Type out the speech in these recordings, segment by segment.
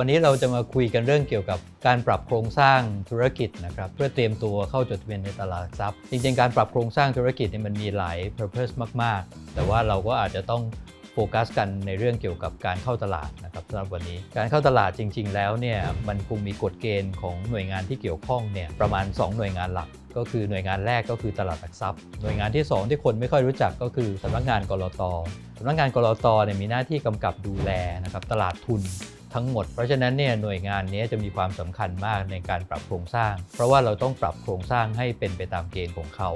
วันนี้เราจะมาคุยกันเรื่องเกี่ยวกับการปรับโครงสร้างธุรกิจนะครับเพื่อเตรียมตัวเข้าจดทะเบียนในตลาดหลักทรัพย์จริงๆการปรับโครงสร้างธุรกิจเนี่ยมันมีหลาย purpose มาก ๆ แต่ว่าเราก็อาจจะต้องโฟกัสกันในเรื่องเกี่ยวกับการเข้าตลาดนะครับสำหรับวันนี้การเข้าตลาดจริง ๆ แล้วเนี่ยมันคงมีกฎเกณฑ์ของหน่วยงานที่เกี่ยวข้องเนี่ยประมาณ 2 หน่วยงานหลักก็คือหน่วยงานแรกก็คือตลาดหลักทรัพย์ หน่วยงานที่ 2 ที่คนไม่ค่อยรู้จักก็คือสำนักงานกรอตสำนักงานกรอตเนี่ยมีหน้าที่กำกับดูแลนะครับตลาดทุน ทั้งหมด เพราะฉะนั้นเนี่ยหน่วยงานนี้จะมีความสำคัญมากในการปรับโครงสร้าง เพราะว่าเราต้องปรับโครงสร้างให้เป็นไปตามเกณฑ์ของเขา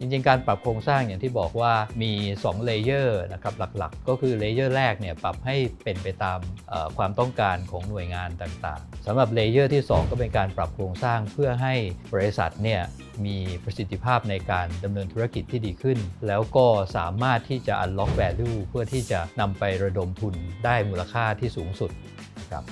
จริงๆ การปรับโครงสร้างอย่างที่บอกว่ามี2เลเยอร์นะครับหลักๆ ก็คือเลเยอร์แรกเนี่ยปรับให้เป็นไปตามความต้องการของหน่วยงานต่างๆสำหรับเลเยอร์ที่ 2 ก็เป็นการปรับโครงสร้างเพื่อให้บริษัทเนี่ยมีประสิทธิภาพในการดำเนินธุรกิจที่ดีขึ้น แล้วก็สามารถที่จะ unlock value เพื่อที่จะนำไประดมทุนได้มูลค่าที่สูงสุด นะครับ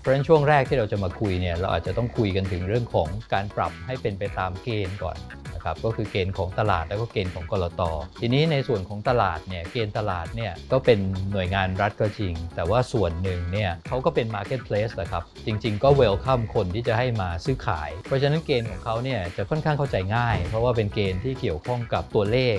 เพราะฉะนั้นช่วงแรกที่เราจะมาคุยเนี่ยเราอาจจะต้องคุยกันถึงเรื่องของการปรับให้เป็นไปตามเกณฑ์ก่อน นะครับก็คือเกณฑ์ของตลาดแล้วก็เกณฑ์ของกรตทีนี้ในส่วนของตลาดเนี่ยเกณฑ์ตลาดเนี่ยก็เป็นหน่วยงานรัฐก็จริง แต่ว่าส่วนหนึ่งเนี่ยเขาก็เป็น Marketplace แหละครับจริง ๆ ก็ welcome คนที่จะให้มาซื้อขาย เพราะฉะนั้นเกณฑ์ของเขาเนี่ยจะค่อนข้างเข้าใจง่าย เพราะว่าเป็นเกณฑ์ที่เกี่ยวข้องกับตัวเลข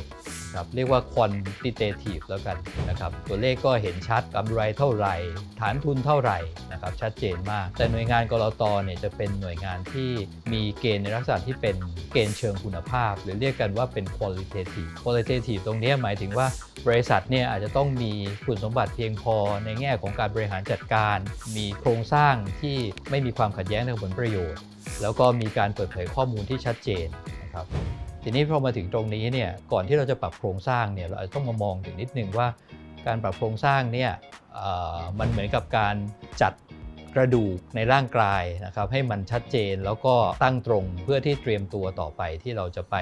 ครับเรียกว่า quantitative แล้วกันนะครับตัวเลขก็เห็นชัดกำไรเท่าไหร่ ฐานทุนเท่าไหร่นะครับชัดเจนมาก แต่หน่วยงานกรตเนี่ยจะเป็นหน่วยงานที่มีเกณฑ์ในลักษณะที่เป็นเกณฑ์เชิงคุณภาพ หรือเรียกกันว่าเป็น qualitative qualitative ตรงนี้หมายถึงว่าบริษัทเนี่ยอาจจะต้องมีคุณสมบัติเพียงพอในแง่ของการบริหารจัดการ มีโครงสร้างที่ไม่มีความขัดแย้งทางผลประโยชน์ แล้วก็มีการเปิดเผยข้อมูลที่ชัดเจนนะครับทีนี้พอมาถึงตรงนี้เนี่ยก่อนที่เราจะปรับโครงสร้างเนี่ยเราอาจจะต้องมามองถึงนิดนึงว่า การปรับโครงสร้างเนี่ยมันเหมือนกับการจัด กระดูกในร่างกายนะครับให้มันชัดเจนแล้วก็ตั้งตรงเพื่อที่เตรียมตัวต่อไปที่เราจะไป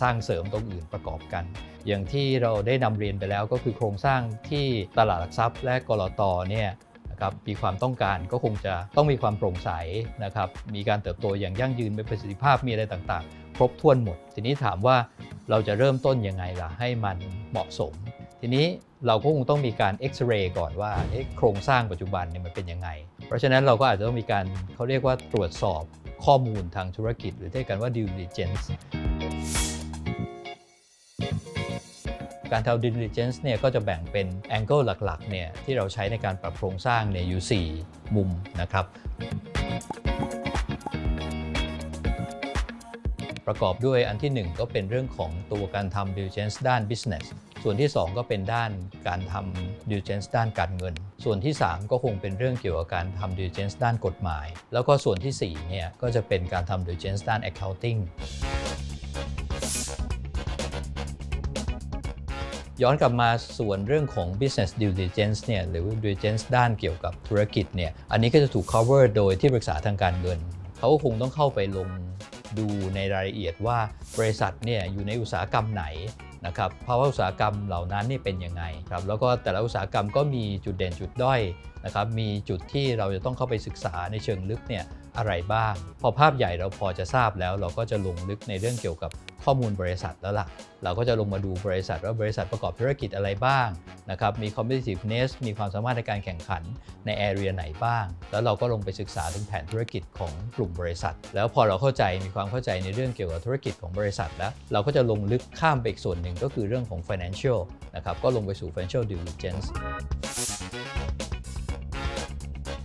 สร้างเสริมตรงอื่นประกอบกัน อย่างที่เราได้นำเรียนไปแล้วก็คือโครงสร้างที่ตลาดหลักทรัพย์ และกรตเนี่ยนะครับมีความต้องการก็คงจะต้องมีความโปร่งใสนะครับมีการเติบโตอย่างยั่งยืนมีประสิทธิภาพมีอะไรต่างๆ ครบถ้วนหมด ทีนี้ถามว่าเราจะเริ่มต้นยังไงล่ะให้มันเหมาะสม ทีนี้เราก็คงต้องมีการเอ็กซเรย์ก่อนว่าโครงสร้างปัจจุบันเนี่ยมันเป็นยังไง เพราะฉะนั้นเราก็อาจจะต้องมีการเขาเรียกว่าตรวจสอบข้อมูลทางธุรกิจ หรือเรียกกันว่า due diligence การทำ due diligence เนี่ยก็จะแบ่งเป็น angle หลักๆเนี่ยที่เราใช้ในการปรับโครงสร้างเนี่ยอยู่ 4 มุมนะครับประกอบด้วยอันที่ 1 ก็เป็นเรื่องของตัวการทำ diligence ด้าน business ส่วนที่ 2 ก็เป็นด้านการทำ diligence ด้านการเงิน ส่วนที่ 3 ก็คงเป็นเรื่องเกี่ยวกับการทำ diligence ด้านกฎหมาย แล้วก็ส่วนที่4เนี่ยก็จะเป็นการทำ diligence ด้าน accounting ย้อนกลับมาส่วนเรื่องของ business due diligence เนี่ยหรือ diligence ด้านเกี่ยวกับธุรกิจเนี่ยอันนี้ก็จะถูก cover โดยที่ปรึกษาทางการเงิน เขาก็คงต้องเข้าไปลงดูในรายละเอียดว่าบริษัทเนี่ยอยู่ในอุตสาหกรรมไหน นะครับภาวะอุตสาหกรรมเหล่านั้นนี่เป็นยังไงครับแล้วก็แต่ละอุตสาหกรรมก็มีจุดเด่นจุดด้อยนะครับมีจุดที่เราจะต้องเข้าไปศึกษาในเชิงลึกเนี่ย อะไรบ้าง พอภาพใหญ่เราพอจะทราบแล้ว เราก็จะลงลึกในเรื่องเกี่ยวกับข้อมูลบริษัทแล้วล่ะ เราก็จะลงมาดูบริษัทว่าบริษัทประกอบธุรกิจอะไรบ้างนะครับมี competitiveness มีความสามารถในการแข่งขันใน area ไหนบ้าง แล้วเราก็ลงไปศึกษาถึงแผนธุรกิจของกลุ่มบริษัท แล้วพอเราเข้าใจมีความเข้าใจในเรื่องเกี่ยวกับธุรกิจของบริษัทแล้ว เราก็จะลงลึกข้ามไปอีกส่วนหนึ่งก็คือเรื่องของ financial นะครับก็ลงไปสู่ financial due diligence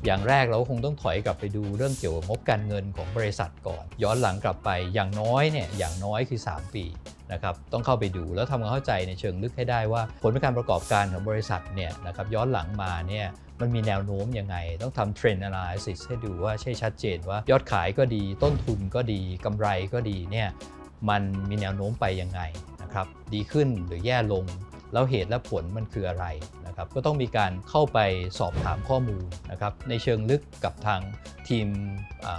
อย่างแรกเราคงต้องถอยกลับไปดูเรื่องเกี่ยวกับงบการเงินของบริษัทก่อน ย้อนหลังกลับไปอย่างน้อยเนี่ยอย่างน้อยคือ 3 ปีนะครับต้องเข้าไปดูแล้วทำความเข้าใจในเชิงลึกให้ได้ว่า ผลการประกอบการของบริษัทเนี่ยนะครับย้อนหลังมาเนี่ยมันมีแนวโน้มยังไง ต้องทำ trend analysis ให้ดูว่าใช่ชัดเจนว่ายอดขายก็ดี ต้นทุนก็ดีกำไรก็ดีเนี่ยมันมีแนวโน้มไปยังไงนะครับดีขึ้นหรือแย่ลง แล้วเหตุและผลมันคืออะไร นะครับก็ต้องมีการเข้าไปสอบถามข้อมูลนะครับในเชิงลึกกับทางทีม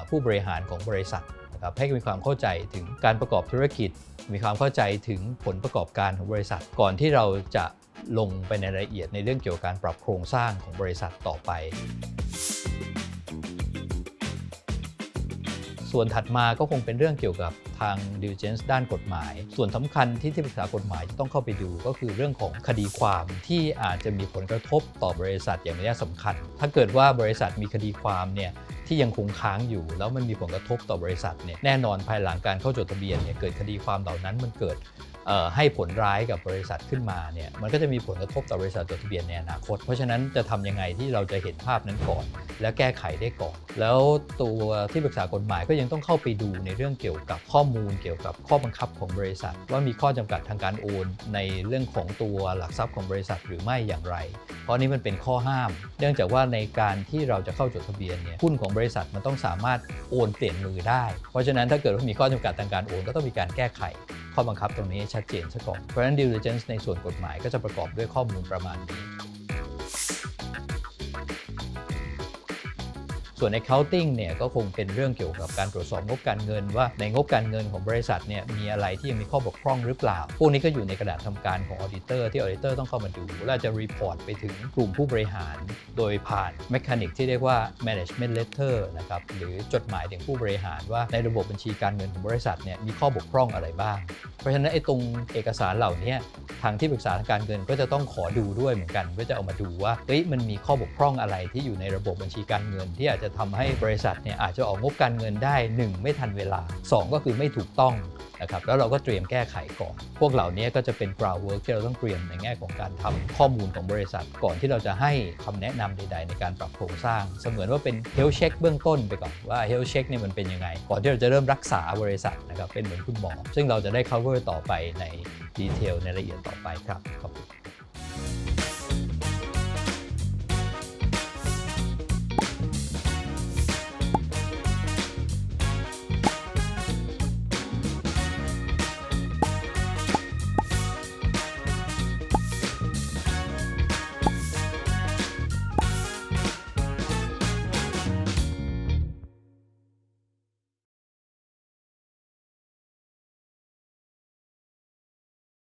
ผู้บริหารของบริษัทนะครับให้มีความเข้าใจถึงการประกอบธุรกิจ มีความเข้าใจถึงผลประกอบการของบริษัท ก่อนที่เราจะลงไปในรายละเอียดในเรื่องเกี่ยวกับการปรับโครงสร้างของบริษัทต่อไป ส่วนถัดมาก็คงเป็นเรื่องเกี่ยวกับทาง diligence ด้านกฎหมาย ส่วนสำคัญที่ที่ปรึกษากฎหมายจะต้องเข้าไปดูก็คือเรื่องของคดีความที่อาจจะมีผลกระทบต่อบริษัทอย่างระยะสำคัญ ถ้าเกิดว่าบริษัทมีคดีความเนี่ยที่ยังคงค้างอยู่ แล้วมันมีผลกระทบต่อบริษัทเนี่ยแน่นอนภายหลังการเข้าจดทะเบียนเนี่ยเกิดคดีความเหล่านั้นมันเกิด ให้ผลร้ายกับบริษัทขึ้นมาเนี่ยมันก็จะมีผลกระทบต่อบริษัทจดทะเบียนในอนาคต เพราะฉะนั้นจะทำยังไงที่เราจะเห็นภาพนั้นก่อน และแก้ไขได้ก่อน แล้วตัวที่ปรึกษากฎหมายก็ยังต้องเข้าไปดูในเรื่องเกี่ยวกับข้อมูลเกี่ยวกับข้อบังคับของบริษัท ว่ามีข้อจำกัดทางการโอนในเรื่องของตัวหลักทรัพย์ของบริษัทหรือไม่อย่างไร เพราะนี่มันเป็นข้อห้าม เนื่องจากว่าในการที่เราจะเข้าจดทะเบียนเนี่ยหุ้นของบริษัทมันต้องสามารถโอนเปลี่ยนมือได้ เพราะฉะนั้นถ้าเกิดว่ามีข้อจำกัดทางการโอนก็ต้องมีการแก้ไข ข้อบังคับตรงนี้ให้ชัดเจนซะก่อนเพราะฉะนั้น diligence ในส่วนกฎหมายก็จะประกอบด้วยข้อมูลประมาณนี้ ส่วน accounting เนี่ยก็คงเป็นเรื่องเกี่ยวกับการตรวจสอบงบการเงิน ว่าในงบการเงินของบริษัทเนี่ยมีอะไรที่ยังมีข้อบกพร่องหรือเปล่า พวกนี้ก็อยู่ในกระดาษทำการของ auditor ที่ auditor ต้องเข้ามาดูและจะ report ไปถึงกลุ่มผู้บริหาร โดยผ่าน mechanic ที่เรียกว่า management letter นะครับหรือจดหมายถึงผู้บริหารว่าในระบบบัญชีการเงินของบริษัทเนี่ยมีข้อบกพร่องอะไรบ้าง เพราะฉะนั้นไอ้ตรงเอกสารเหล่านี้ทางที่ปรึกษาทางการเงินก็จะต้องขอดูด้วยเหมือนกันก็จะเอามาดูว่าเฮ้ยมันมีข้อบกพร่องอะไรที่อยู่ในระบบบัญชีการเงินที่อาจจะทำให้บริษัทเนี่ยอาจจะออกงบการเงินได้ 1 ไม่ทันเวลา 2 ก็คือไม่ถูกต้องนะครับแล้วเราก็เตรียมแก้ไขก่อน พวกเหล่านี้ก็จะเป็น groundwork ที่เราต้องเตรียมในแง่ของการทำข้อมูลของบริษัท ก่อนที่เราจะให้คำแนะนำใด ๆ ในการปรับโครงสร้าง เสมือนว่าเป็น health check เบื้องต้นไปก่อนว่า health check เนี่ยมันเป็นยังไง ก่อนที่เราจะเริ่มรักษาบริษัทนะครับเป็นเหมือนคุณหมอ ซึ่งเราจะได้ cover ต่อไปในดีเทลในละเอียดต่อไปครับขอบคุณ